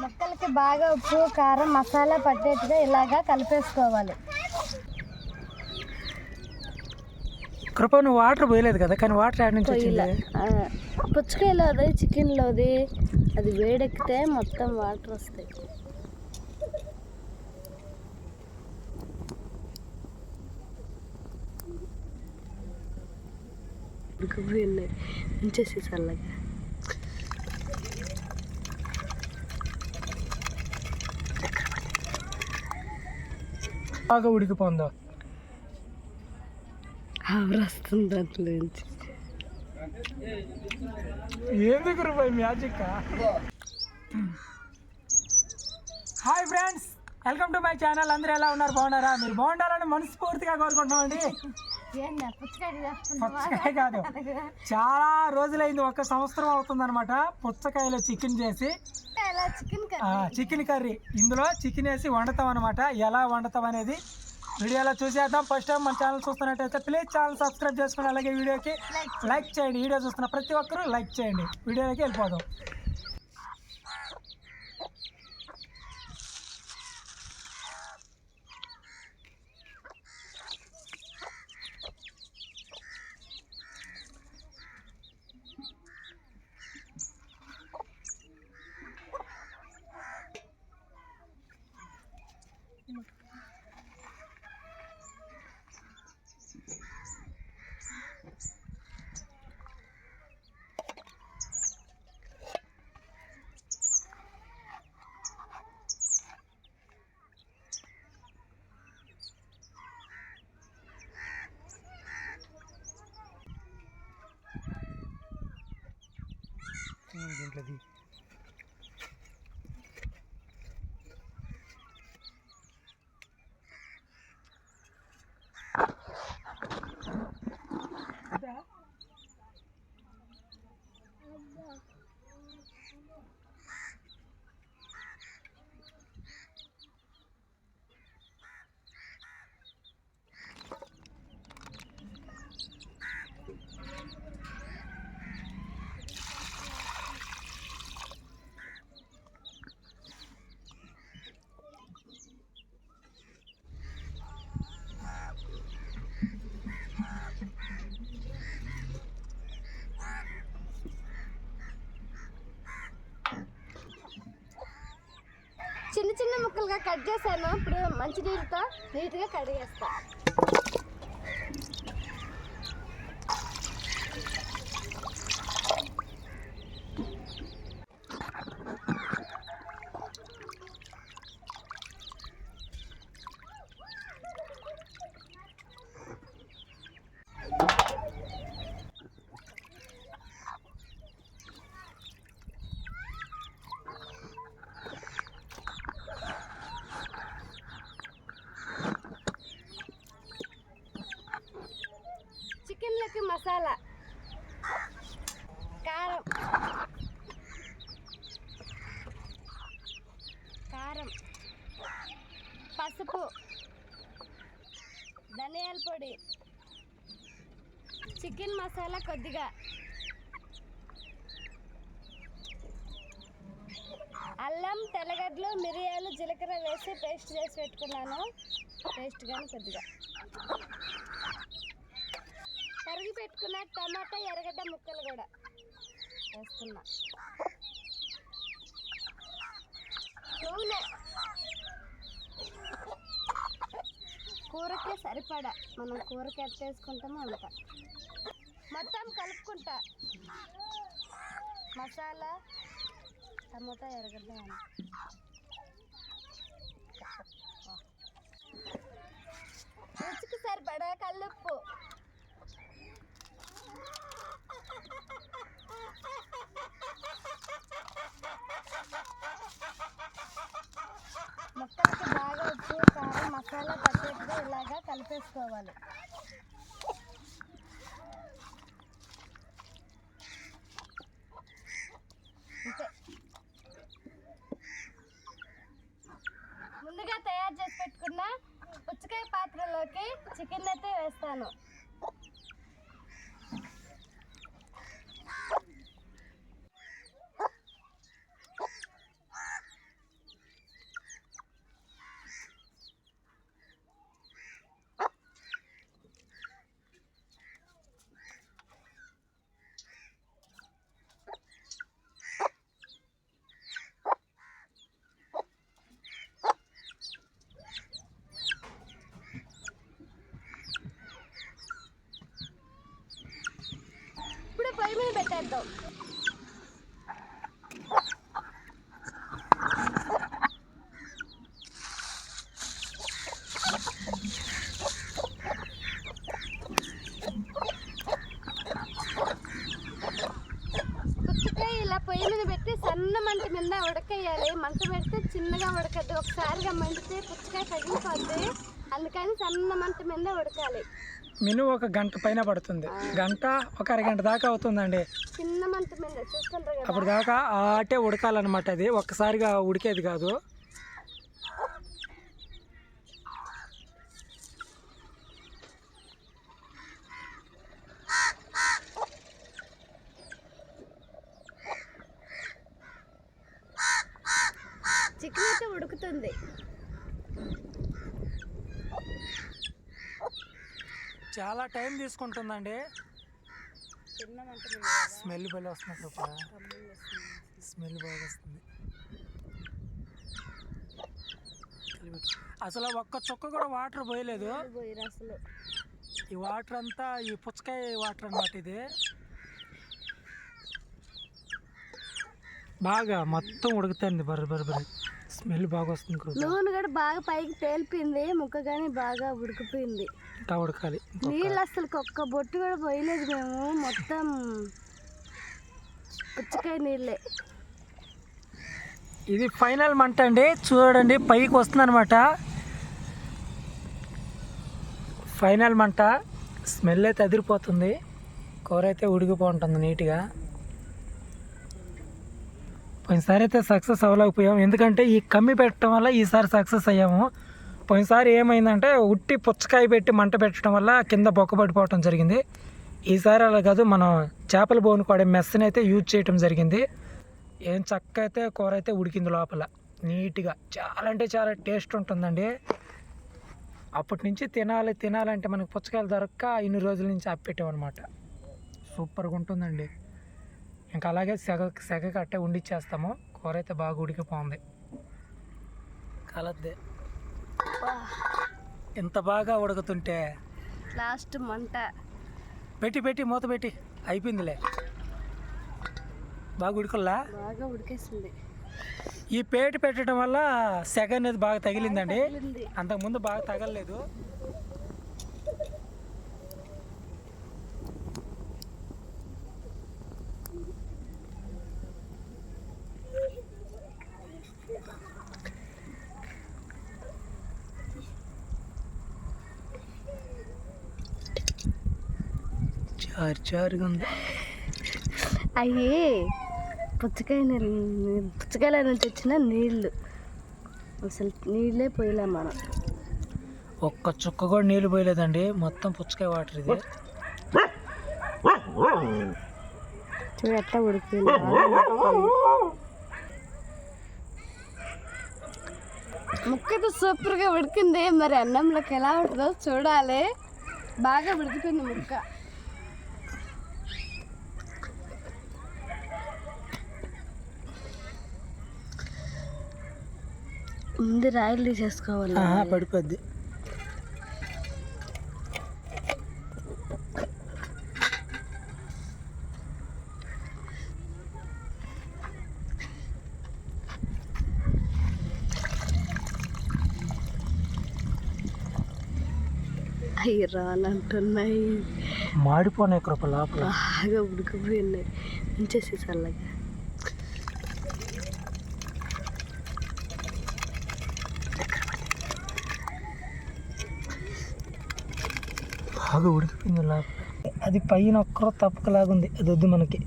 ముక్కలకి బాగా ఉప్పు కారం మసాలా పట్టేట్టుగా ఇలాగా కలిపేసుకోవాలి. కృప నువ్వు వాటర్ పోయలేదు కదా? కానీ వాటర్ యాడ్ నుంచి వచ్చింది. పుచ్చకాయలోది చికెన్లోది అది వేడెక్కితే మొత్తం వాటర్ వస్తాయి. ఉడికిపోయినాయి ఉంచేసి చల్లగా. బాగా ఉడికిపోందో? ఏంది magic hi friends welcome to my channel. అందరూ ఎలా ఉన్నారు? బాగున్నారా? మీరు బాగుండాలని మనస్ఫూర్తిగా కోరుకుంటున్నామండి. పుచ్చకాయ పుచ్చకాయ కాదు. చాలా రోజులైంది ఒక సంవత్సరం అవుతుందన్నమాట. పుచ్చకాయలో చికెన్ చేసి. Chicken curry. ఇందులో చికెన్ వేసి వండుతాం అనమాట ఎలా వండుతాం అనేది వీడియోలో చూసేద్దాం. ఫస్ట్ టైం మన ఛానల్ చూస్తున్నట్టయితే ప్లీజ్ ఛానల్ సబ్స్క్రైబ్ చేసుకుని అలాగే వీడియోకి లైక్ చేయండి. వీడియో చూస్తున్న ప్రతి ఒక్కరూ లైక్ చేయండి. వీడియోలోకి వెళ్ళిపోదాం. लगी చిన్న ముక్కలుగా కట్ చేశాను. ఇప్పుడు మంచినీళ్ళతో నీట్గా కడిగేస్తాను చికెన్లోకి మసాలా కారం కారం పసుపు ధనియాల పొడి చికెన్ మసాలా కొద్దిగా. అల్లం తెల్లగడ్డలు మిరియాలు జీలకర్ర వేసి పేస్ట్ చేసి పెట్టుకున్నాను. పేస్ట్ కానీ కొద్దిగా. తరిగి పెట్టుకున్న టమాటా ఎర్రగడ్డ ముక్కలు కూడా వేస్తున్నా. నూనె. కూరకే సరిపడా. మనం కూరకి ఎంత వేసుకుంటామో అంత. మొత్తం కలుపుకుంటా. మసాలా టమాటా ఎరగడ్డ రుచికి సరిపడా కల్లుప్పు. ముక్కలకి బాగా ఉప్పు కారం మసాలా పట్టేట్టుగా ఇలాగా కలిపేసుకోవాలి అంతే ముందుగా తయారు చేసి పెట్టుకున్న పుచ్చకాయ పాత్రలోకి చికెన్ అయితే వేస్తాను పొయ్యి మీద పెట్టి సన్న మంట మీద ఉడకేయాలి. మంట పెడితే చిన్నగా ఉడకద్దు. ఒకసారిగా మండితే పుచ్చకాయ తగిలిపోద్ది అందుకని సన్న మంట మీద ఉడకాలి. మిను ఒక గంట పైన పడుతుంది. గంట ఒక అరగంట దాకా అవుతుందండి. అప్పుడు దాకా ఆటే ఉడకాలన్నమాట అది. ఒక్కసారిగా ఉడికేది కాదు. చికెన్ అయితే ఉడుకుతుంది. చాలా టైం తీసుకుంటుందండి. స్మెల్ భలే వస్తుంది రూపా స్మెల్ బాగా వస్తుంది. అసలు ఒక్క చుక్క కూడా వాటర్ పోయలేదు. అసలు. ఈ వాటర్ అంతా ఈ పుచ్చకాయ వాటర్ అన్నమాట ఇది. బాగా మొత్తం ఉడుకుతుంది బర్ర బర్ర బర్ర. స్మెల్ బాగా వస్తుంది నూనె కూడా బాగా పైకి తేలిపోయింది ముక్క కానీ బాగా ఉడికిపోయింది. ఇంకా ఉడకాలి. నీళ్ళు అసలు ఒక్క బొట్టు కూడా పోయలేదు మేము. మొత్తం పుచ్చకాయ నీళ్ళే. ఇది ఫైనల్ మంట అండి. చూడండి పైకి వస్తుంది అనమాట ఫైనల్ మంట. స్మెల్ అయితే అదిరిపోతుంది. కూర అయితే ఉడికిపోతుంది నీట్గా. పోయినసారి అయితే సక్సెస్ అవ్వలేకపోయాం. ఎందుకంటే ఈ కమ్మి పెట్టడం వల్ల ఈసారి సక్సెస్ అయ్యాము. పోయినసారి ఏమైందంటే ఉట్టి పుచ్చకాయ పెట్టి మంట పెట్టడం వల్ల కింద బొక్క పడిపోవటం జరిగింది. ఈసారి అలా కాదు మనం చేపల బోను కూడా మెస్ని అయితే యూజ్ చేయటం జరిగింది. ఏం చక్క అయితే కూర అయితే ఉడికింది లోపల. నీట్గా. చాలా అంటే చాలా టేస్ట్ ఉంటుందండి. అప్పటి నుంచి తినాలి తినాలంటే మనకి పుచ్చకాయలు దొరక్క ఇన్ని రోజుల నుంచి అప్పెట్టామన్నమాట సూపర్గా ఉంటుందండి. ఇంకా అలాగే సెగ సెగ కట్టే ఉండిచ్చేస్తాము. కూర అయితే బాగా ఉడికిపోతుంది కలద్దే. ఎంత బాగా ఉడుకుతుంటే లాస్ట్ మంట. పెట్టి పెట్టి మూత పెట్టి. అయిపోయిందిలే. బాగా ఉడికల్లా? బాగా ఉడికేసింది. ఈ పేట పెట్టడం వల్ల సెగ అనేది బాగా తగిలిందండి. తగిలింది. అంతకుముందు బాగా తగలలేదు. చారుగా ఉంది అయ్యి పుచ్చకాయ పుచ్చకాయల నుంచి వచ్చిన నీళ్ళు. అసలు నీళ్ళే పోయలే మనం. ఒక్క చుక్క కూడా నీళ్ళు పోయలేదండి. మొత్తం పుచ్చకాయ వాటర్ ఇది. చూడు ఎట్లా ముక్కతో సూపర్గా ఉడికింది. మరి అన్నంలోకి ఎలా ఉంటుందో చూడాలి. బాగా ఉడికిపోయింది ముక్క. ముందు రాయలు తీసేసుకోవాలి. పడిపోద్ది. అయ్యి రానంటున్నాయి. మాడిపోయినాయి కృప లోపల. బాగా ఉడికిపోయినాయి. ఉంచేసి చల్లగా. బాగా ఉడికిపోయింది లోపల. అది పైన ఒక్కరో తప్పకలాగుంది. అది వద్దు మనకి.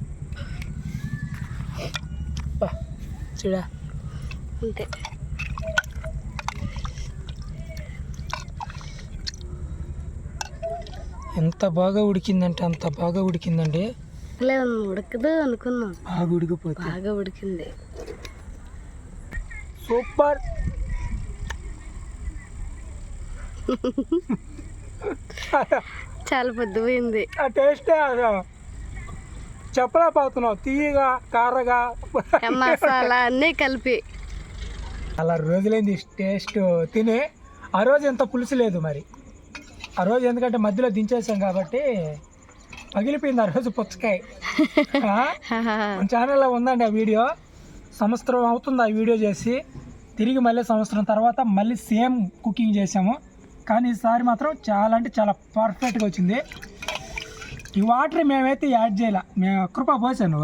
చూడా? అంతే. ఎంత బాగా ఉడికిందంటే అంత బాగా ఉడికిందండి. ఉడకదు అనుకున్నాం. బాగా ఉడికిపోతే. బాగా ఉడికింది. సూపర్. చాలా పొద్దుపోయింది. ఆ టేస్టే చెప్పలేకపోతున్నావు తీయగా కారగా? మసాలా అన్నీ కలిపి. అలా రోజులైంది టేస్ట్ తిని ఆ రోజు ఎంత పులుసు లేదు మరి. ఆ రోజు ఎందుకంటే మధ్యలో దించేసాం కాబట్టి పగిలిపోయింది ఆ రోజు పుచ్చకాయ? మన ఛానల్లో ఉందండి ఆ వీడియో. సంవత్సరం అవుతుంది ఆ వీడియో చేసి. తిరిగి మళ్ళీ సంవత్సరం తర్వాత మళ్ళీ సేమ్ కుకింగ్ చేసాము. కానీ ఈసారి మాత్రం చాలా అంటే చాలా పర్ఫెక్ట్గా వచ్చింది. ఈ వాటర్ మేమైతే యాడ్ చేయాల. మేము కృప పోసాను.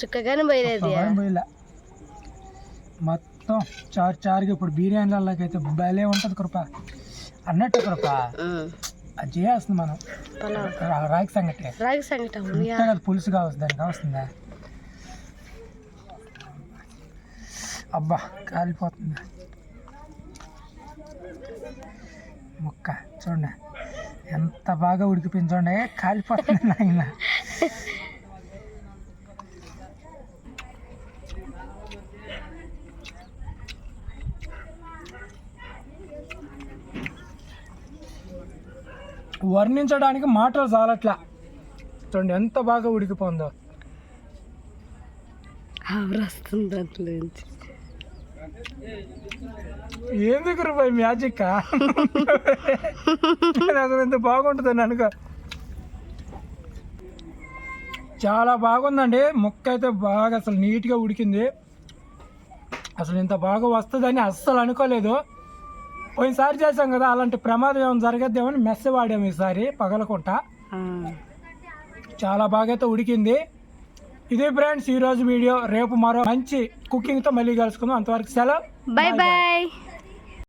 చుక్కగానే పోయిలా. మొత్తం చారు చారుగా ఇప్పుడు బిర్యానీలకి అయితే భలే ఉంటుంది కృప. అన్నట్టు కృప. అది చేస్తుంది మనం. రాగి సంగటి. రాగి సంగటి అంతే కదా పులుసుగా వస్తుంది దానికి వస్తుందా అబ్బా కాలిపోతుంది? ముక్క. చూడండి. ఎంత బాగా ఉడికిపోయింది చూడండి. కాలిపోతుంది నాయన. వర్ణించడానికి మాటలు చాలట్లా. చూడండి ఎంత బాగా ఉడికిపోందో వస్తుంది దాంట్లోంచి ఎందుకు రూపాయి మ్యాజిక్ అసలు ఎంత బాగుంటుందని అనుకో చాలా బాగుందండి. ముక్క అయితే బాగా అసలు నీట్గా ఉడికింది. అసలు ఇంత బాగా వస్తుందని అస్సలు అనుకోలేదు. పోయినసారి చేసాం కదా అలాంటి ప్రమాదం ఏమైనా జరగద్దేమని మెస్స వాడాము ఈసారి పగలకుంటా. చాలా బాగా అయితే ఉడికింది. ఇది ఫ్రెండ్స్ ఈరోజు వీడియో. రేపు మరో మంచి కుకింగ్తో మళ్ళీ కలుసుకుందాం. అంతవరకు సెలవు. బాయ్. బాయ్.